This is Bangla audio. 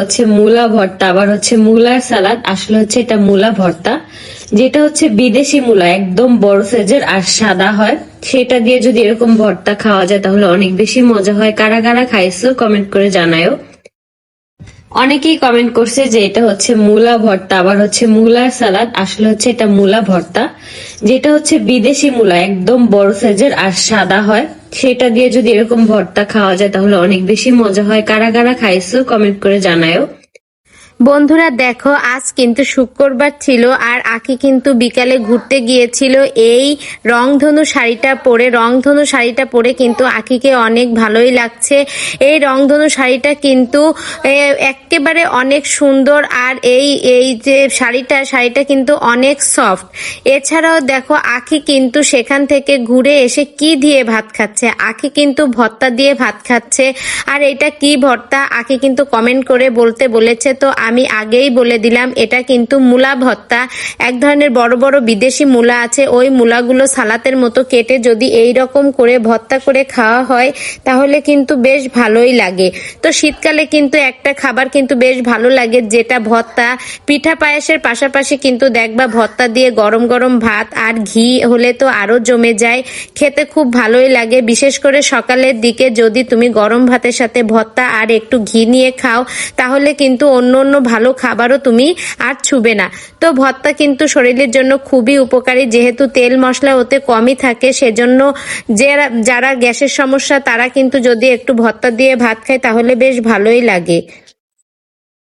হচ্ছে মূলা ভর্তা, আবার হচ্ছে মূলার সালাদ, আসলে হচ্ছে এটা মূলা ভর্তা, যেটা হচ্ছে বিদেশি মূলা, একদম বড় সাইজের আর সাদা হয়। সেটা দিয়ে যদি এরকম ভর্তা খাওয়া যায়, তাহলে অনেক বেশি মজা হয়। কারা কারা খাইছো কমেন্ট করে জানায়ও। অনেকেই কমেন্ট করছে যে এটা হচ্ছে মূলা ভর্তা, আবার হচ্ছে মূলার সালাদ, আসলে হচ্ছে এটা মূলা ভর্তা, যেটা হচ্ছে বিদেশি মূলা, একদম বড় সাইজের আর সাদা হয়। সেটা দিয়ে যদি এরকম ভর্তা খাওয়া যায় তাহলে অনেক বেশি মজা হয়। কারা কারা খাইছো কমেন্ট করে জানায়ও। বন্ধুরা দেখো, আজ কিন্তু শুক্রবার ছিল আর আকি কিন্তু বিকালে ঘুরতে গিয়েছিল এই রংধনু শাড়িটা পরে। রংধনু শাড়িটা পরে কিন্তু আকিকে অনেক ভালোই লাগছে। এই রংধনু শাড়িটা কিন্তু একেবারে অনেক সুন্দর আর এই এই যে শাড়িটা শাড়িটা কিন্তু অনেক সফট। এছাড়াও দেখো আখি কিন্তু সেখান থেকে ঘুরে এসে কি দিয়ে ভাত খাচ্ছে? আখি কিন্তু ভর্তা দিয়ে ভাত খাচ্ছে। আর এটা কি ভর্তা? আখি কিন্তু কমেন্ট করে বলতে বলেছে, তো আমি আগেই বলে দিলাম, এটা কিন্তু মূলা ভত্তা এক ধরনের বড় বড় বিদেশি মূলা আছে, ওই মূলাগুলো সালাতের মতো কেটে যদি এই রকম করে ভত্তা করে খাওয়া হয়, তাহলে কিন্তু বেশ ভালোই লাগে। তো শীতকালে কিন্তু একটা খাবার কিন্তু বেশ ভালো লাগে, যেটা ভত্তা পিঠা পায়েসের পাশাপাশি কিন্তু দেখবা ভত্তা দিয়ে গরম গরম ভাত আর ঘি হলে তো আরও জমে যায়। খেতে খুব ভালোই লাগে, বিশেষ করে সকালের দিকে যদি তুমি গরম ভাতের সাথে ভত্তা আর একটু ঘি নিয়ে খাও, তাহলে কিন্তু অন্য অন্য ভালো খাবারও তুমি আর ছুবে না। তো ভর্তা কিন্তু শরীরের জন্য খুবই উপকারী। যেহেতু তেল মশলা ওতে কমই থাকে, সেজন্য যারা যারা গ্যাসের সমস্যা, তারা কিন্তু যদি একটু ভর্তা দিয়ে ভাত খায়, তাহলে বেশ ভালোই লাগে।